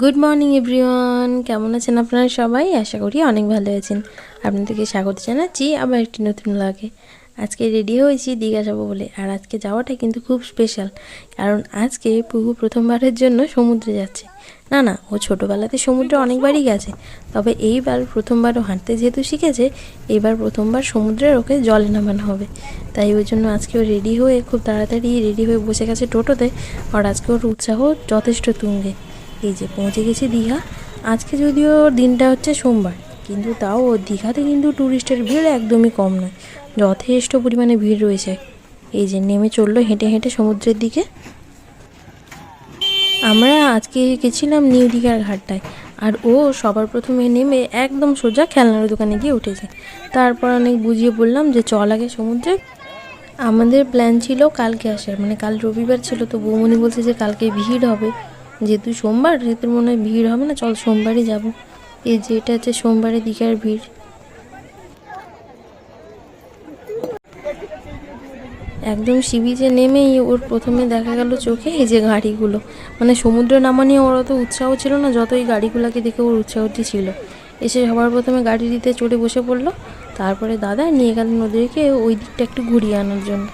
Good morning everyone কেমন আছেন আপনারা সবাই? আশা করি অনেক ভালো আছেন। আপনাদেরকে স্বাগত জানাচ্ছি আবার একটি নতুন লাগে আজকে রেডি হয়েছি দীঘা যাব বলে। আর আজকে যাওয়াটা কিন্তু খুব স্পেশাল কারণ আজকে পুহু প্রথমবারের জন্য সমুদ্রে যাচ্ছে। না না, ও ছোটোবেলাতে সমুদ্রে অনেকবারই গেছে, তবে এইবার প্রথমবারও হাঁটতে যেহেতু শিখেছে এইবার প্রথমবার সমুদ্রের ওকে জলে নামানো হবে। তাই ওই জন্য আজকে ও রেডি হয়ে খুব তাড়াতাড়ি রেডি হয়ে বসে গেছে টোটোতে, আর আজকে ওর উৎসাহ যথেষ্ট তুঙ্গে। এই যে পৌঁছে গেছে দীঘা। আজকে যদিও দিনটা হচ্ছে সোমবার, কিন্তু তাও দীঘাতে কিন্তু ট্যুরিস্টের ভিড় একদমই কম নয়, যথেষ্ট পরিমাণে ভিড় রয়েছে। এই যে নেমে চলল হেঁটে হেঁটে সমুদ্রের দিকে। আমরা আজকে গেছিলাম নিউ দীঘার ঘাটটায়, আর ও সবার প্রথমে নেমে একদম সোজা খেলনার দোকানে গিয়ে উঠেছে। তারপর অনেক বুঝিয়ে বললাম যে চল আগে সমুদ্রে। আমাদের প্ল্যান ছিল কালকে আসার মানে কাল রবিবার ছিল, তো বৌমনি বলছে যে কালকে ভিড় হবে। যেহেতু সোমবার যেহেতু মনে হয় ভিড় হবে না, চল সোমবারই যাব। এই যে এটা হচ্ছে সোমবারে দীঘার ভিড়। একদম সি বিচে নেমেই ওর প্রথমে দেখা গেল চোখে এই যে গাড়িগুলো। মানে সমুদ্রে নামা নিয়ে ওর অত উৎসাহ ছিল না যত এই গাড়িগুলোকে দেখে ওর উৎসাহটি ছিল। এসে সবার প্রথমে গাড়িটিতে চড়ে বসে পড়ল। তারপরে দাদা নিয়ে গেলেন ওদেরকে ওই দিকটা একটু ঘুরিয়ে আনার জন্য।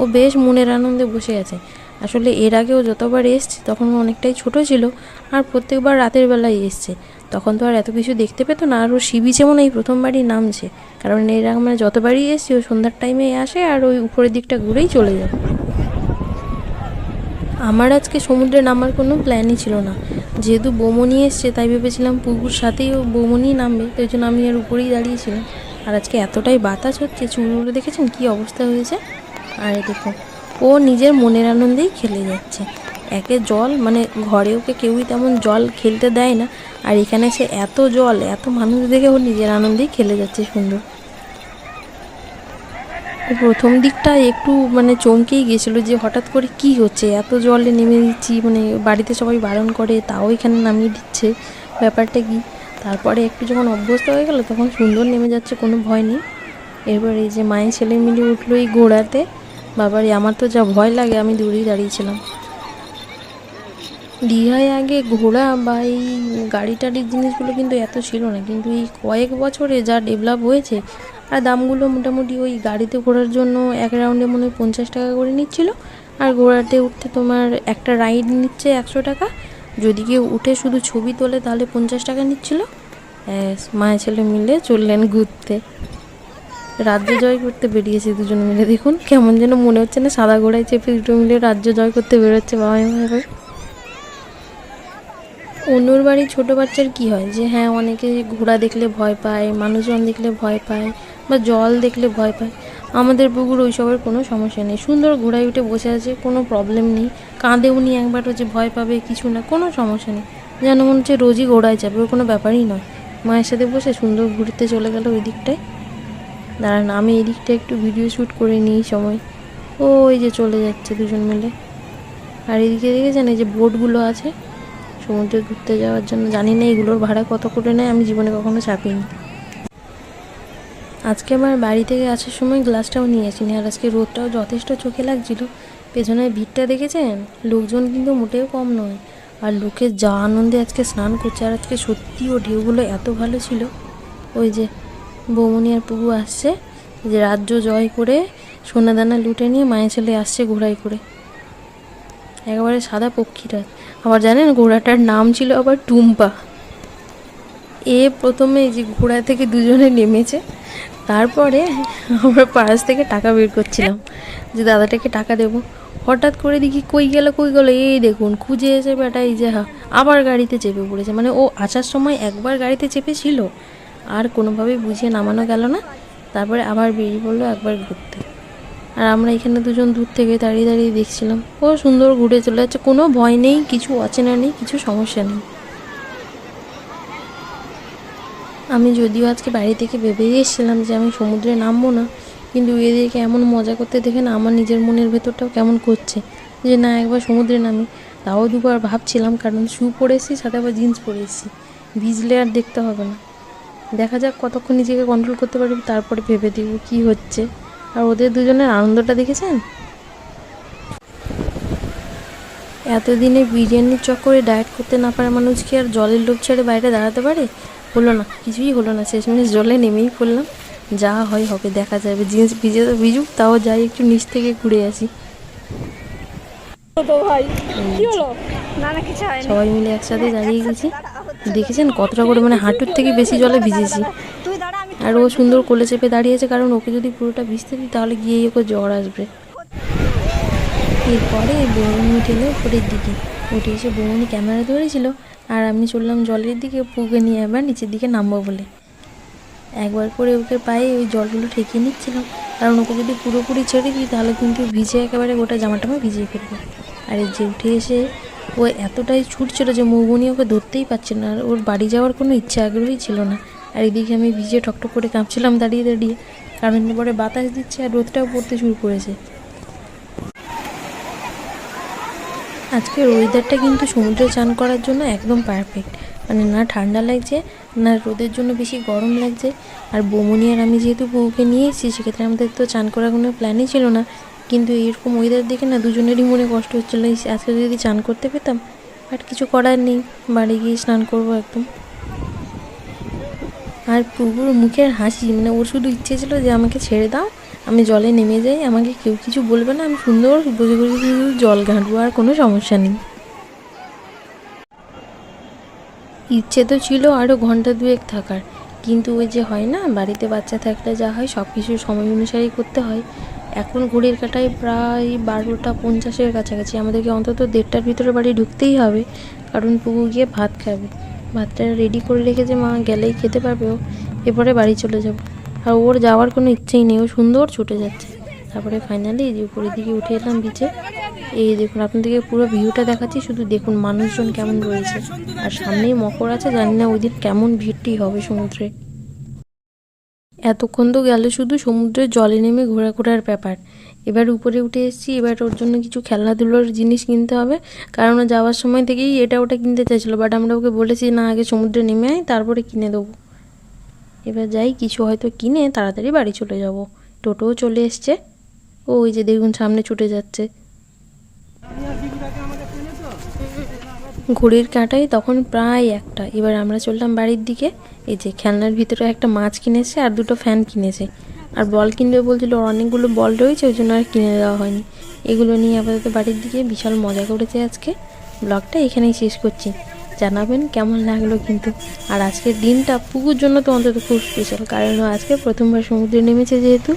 ও বেশ মনের আনন্দে বসে আছে। আসলে এর আগেও যতবার এসছে, তখন অনেকটাই ছোট ছিল আর প্রত্যেকবার রাতের বেলায় এসছে। তখন তো আর এত কিছু দেখতে পেতো না আর ও সি বিচে মনে এই প্রথমবারই নামছে। কারণ এর আগে মানে যতবারই এসছে, ও সন্ধ্যার টাইমে আসে আর ওই উপরের দিকটা ঘুরেই চলে যায়। আমার আজকে সমুদ্রে নামার কোনো প্ল্যানই ছিল না। যেহেতু বৌমনি এসছে, তাই ভেবেছিলাম পুকুর সাথেই ও বৌমনি নামবে, তাই জন্য আমি আর উপরেই দাঁড়িয়েছিলাম। আর আজকে এতটাই বাতাস হচ্ছে চুলগুলো দেখেছেন কি অবস্থা হয়েছে? আর দেখুন। ও নিজের মনের আনন্দেই খেলে যাচ্ছে। একে জল মানে ঘরে ওকে কেউই তেমন জল খেলতে দেয় না। আর এখানে সে এত জল, এত মানুষ দেখে ও নিজের আনন্দেই খেলে যাচ্ছে সুন্দর। প্রথম দিকটা একটু মানে চমকেই গেছিল যে হঠাৎ করে কি হচ্ছে, এত জলে নেমে দিচ্ছি মানে বাড়িতে সবাই বারণ করে, তাও এখানে নামিয়ে দিচ্ছে। ব্যাপারটা কি? তারপরে একটু যখন অভ্যস্ত হয়ে গেল, তখন সুন্দর নেমে যাচ্ছে, কোনো ভয় নেই। এরপর এই যে মায়ের ছেলে মিলে উঠল এই ঘোড়াতে। বাবারে, আমার তো যা ভয় লাগে, আমি দূরেই দাঁড়িয়েছিলাম। দীঘায় আগে ঘোড়া বা এই গাড়ি টাড়ির জিনিসগুলো কিন্তু এত ছিল না, কিন্তু এই কয়েক বছরে যা ডেভেলপ হয়েছে, আর দামগুলো মোটামুটি ওই গাড়িতে ঘোরার জন্য এক রাউন্ডে মনে হয় পঞ্চাশ টাকা করে নিচ্ছিল, আর ঘোড়াতে উঠতে তোমার একটা রাইড নিচ্ছে একশো টাকা, যদি কেউ উঠে শুধু ছবি তোলে তাহলে পঞ্চাশ টাকা নিচ্ছিল। মায়ের ছেলে মিলে চললেন ঘুরতে। রাজ্য জয় করতে বেরিয়েছে দুজন মিলে। দেখুন, কেমন যেন মনে হচ্ছে না সাদা ঘোড়ায় চেপে দুটো মিলে রাজ্য জয় করতে বেরোচ্ছে। বাবা মায়ের অন্যর বাড়ির ছোটো বাচ্চার কি হয়? যে হ্যাঁ অনেকে ঘোড়া দেখলে ভয় পায়, মানুষজন দেখলে ভয় পায়, বা জল দেখলে ভয় পায়। আমাদের পুকুর ওইসবের কোনো সমস্যা নেই। সুন্দর ঘোড়ায় উঠে বসে আছে, কোনো প্রবলেম নেই। কাঁদেও নি একবারও যে ভয় পাবে, কিছু না, কোনো সমস্যা নেই। যেন মনে হচ্ছে রোজই ঘোড়ায় যাবে ওর কোনো ব্যাপারই নয়। মায়ের সাথে বসে সুন্দর ঘুরতে চলে গেল ওই দিকটায়। দাঁড়ান, আমি এই দিকটা একটু ভিডিও শ্যুট করে নিই সময়। ও ওই যে চলে যাচ্ছে দুজন মিলে। আর এদিকে দেখেছেন, এই যে বোটগুলো আছে, সমুদ্রে ঘুরতে যাওয়ার জন্য। জানি না এগুলোর ভাড়া কত করে নেয়, আমি জীবনে কখনো চাপিনি। আজকে আমার বাড়ি থেকে আসার সময় গ্লাসটাও নিয়ে আসিনি, আর আজকে রোদটাও যথেষ্ট চোখে লাগছিল। পেছনের ভিড়টা দেখেছেন? লোকজন কিন্তু মোটেও কম নয়। আর লোকের যা আনন্দে আজকে স্নান করছে, আর আজকে সত্যি ও ঢেউগুলো এত ভালো ছিল। ওই যে বৌমনি আর পুকু আসছে, যে রাজ্য জয় করে সোনাদানা লুটে নিয়ে মায়ের ছেলে আসছে ঘোড়ায় করে। একেবারে সাদা পক্ষীরা আবার জানেন ঘোড়াটার নাম ছিল আবার টুম্পা। এ প্রথমে যে ঘোড়া থেকে দুজনে নেমেছে, তারপরে আমরা পাশ থেকে টাকা বের করছিলাম, যে দাদাটাকে টাকা দেবো। হঠাৎ করে দেখি কই গেল কই গেল, এই দেখুন, খুঁজে এসে বেটা এই যে হা, আবার গাড়িতে চেপে পড়েছে। মানে ও আসার সময় একবার গাড়িতে চেপেছিল আর কোনোভাবেই বুঝিয়ে নামানো গেল না। তারপরে আবার বেরিয়ে পড়ল একবার ঘুরতে। আর আমরা এখানে দুজন দূর থেকে দাঁড়িয়ে দাঁড়িয়ে দেখছিলাম। ও সুন্দর ঘুরে চলে যাচ্ছে। কোনো ভয় নেই, কিছু অচেনা নেই, কিছু সমস্যা নেই। আমি যদিও আজকে বাড়ি থেকে ভেবেই এসেছিলাম যে আমি সমুদ্রে নামবো না, কিন্তু এদেরকে এমন মজা করতে দেখে না আমার নিজের মনের ভেতরটাও কেমন করছে যে না, একবার সমুদ্রে নামি। তাও দুবার ভাবছিলাম, কারণ শু পরে এসেছি, সাথে আবার জিন্স পরে এসেছি। ভিজলে আর দেখতে হবে না। দেখা যাক কতক্ষণ নিজেকে কন্ট্রোল করতে পারবি তারপরে ভেবে দিব কি হচ্ছে। আর ওদের দুজনের আনন্দটা দেখেছেন? এতদিনে বিরিয়ানির চক্করে ডায়েট করতে না পারা মানুষ কি আর জলের লোভ ছেড়ে বাইরে দাঁড়াতে পারে? হলো না কিছুই হলো না। শেষ শেষমেশ জলে নেমেই পড়লাম। যা হয় হবে দেখা যাবে। জিন্স ভিজে তো ভিজুক তাও যাই একটু নিচ থেকে ঘুরে আসি। সবাই মিলে একসাথে দাঁড়িয়ে গেছি। দেখেছেন কতটা করে মানে হাঁটুর থেকে বেশি জলে ভিজেছি। আর ও সুন্দর কোলে চেপে দাঁড়িয়েছে, কারণ ওকে যদি পুরোটা ভিজতে দিই তাহলে গিয়ে ওকে জ্বর আসবে। এরপরে বৌমনি উঠে এলো উপরের দিকে। উঠে এসে বৌমনি ক্যামেরা ধরেছিল, আর আমি চললাম জলের দিকে পুকে নিয়ে আবার নিচের দিকে নামবো বলে। একবার করে ওকে পায়ে ওই জলগুলো ঠেকিয়ে নিচ্ছিলাম কারণ ওকে যদি পুরোপুরি ছেড়ে দিই তাহলে কিন্তু ভিজে একেবারে গোটা জামাটামা ভিজিয়ে ফেলবে। আর যে উঠে এসে ও এতটাই ছুটছিল যে মৌবনি ওকে ধরতেই পারছে না। আর ওর বাড়ি যাওয়ার কোনো ইচ্ছা আগ্রহই ছিল না। আর এদিকে আমি ভিজে টকটক করে কাঁপছিলাম দাঁড়িয়ে দাঁড়িয়ে। কারণ পরে বাতাস দিচ্ছে আর রোদটাও পড়তে শুরু করেছে। আজকের ওয়েদারটা কিন্তু সমুদ্রে চান করার জন্য একদম পারফেক্ট মানে না ঠান্ডা লাগছে, না রোদের জন্য বেশি গরম লাগছে। আর বৌমনি আর আমি যেহেতু বউকে নিয়ে এসেছি, সেক্ষেত্রে আমাদের তো চান করার কোনো প্ল্যানই ছিল না। কিন্তু এরকম ওয়েদার দেখে না দুজনেরই মনে কষ্ট হচ্ছিল। আজকে যদি চান করতে পেতাম বাট কিছু করার নেই, বাড়ি গিয়ে স্নান করব একদম। আর পুকুর মুখের হাসি মানে ওর শুধু ইচ্ছে ছিল যে আমাকে ছেড়ে দাও, আমি জলে নেমে যাই, আমাকে কেউ কিছু বলবে না, আমি সুন্দর বসে বসে শুধু জল ঘাঁটবো, আর কোনো সমস্যা নেই। ইচ্ছে তো ছিল আরও ঘণ্টা দুয়েক থাকার, কিন্তু ওই যে হয় না, বাড়িতে বাচ্চা থাকলে যা হয় সব কিছু সময় অনুসারেই করতে হয়। এখন ঘড়ির কাটায় প্রায় বারোটা পঞ্চাশের কাছাকাছি। আমাদেরকে অন্তত দেড়টার ভিতরে বাড়ি ঢুকতেই হবে, কারণ পুকু গিয়ে ভাত খাবে। ভাতটা রেডি করে রেখেছে মা গেলেই খেতে পারবে ও, এরপরে বাড়ি চলে যাব। আর ওর যাওয়ার কোনো ইচ্ছেই নেই, ও সুন্দর ছুটে যাচ্ছে। তারপরে ফাইনালি যে উপরের দিকে উঠে এলাম বিচে এই দেখুন আপনাদেরকে পুরো ভিউটা দেখাচ্ছি, শুধু দেখুন মানুষজন কেমন রয়েছে। আর সামনেই মকর আছে, জানি না ওই দিন কেমন ভিড়টি হবে সমুদ্রে। এতক্ষণ তো গেল শুধু সমুদ্রের জলে নেমে ঘোরাঘোরার ব্যাপার। এবার উপরে উঠে এসেছি, এবার ওর জন্য কিছু খেলাধুলোর জিনিস কিনতে হবে। কারণ যাওয়ার সময় থেকেই এটা ওটা কিনতে চাইছিলো বাট আমরা ওকে বলেছি, না, আগে সমুদ্রে নেমে আয়, তারপরে কিনে দেবো। এবার যাই, কিছু হয়তো কিনে তাড়াতাড়ি বাড়ি চলে যাব। টোটোও চলে এসছে। ও ওই যে দেখুন, সামনে ছুটে যাচ্ছে। ঘড়ির কাঁটাই তখন প্রায় একটা। এবার আমরা চললাম বাড়ির দিকে। এই যে খেলনার ভিতরে একটা মাছ কিনেছে আর দুটো ফ্যান কিনেছে। আর বল কিনবে বলছিল, ওর অনেকগুলো বল রয়েছে, ওই জন্য আর কিনে দেওয়া হয়নি। এগুলো নিয়ে আপাতত বাড়ির দিকে বিশাল মজা করেছে আজকে। ব্লগটা এখানেই শেষ করছি। জানাবেন কেমন লাগল কিন্তু। আর আজকের দিনটা পুকুর জন্য তো অন্তত খুব স্পেশাল কারণ আজকে প্রথমবার সমুদ্রে নেমেছে যেহেতু।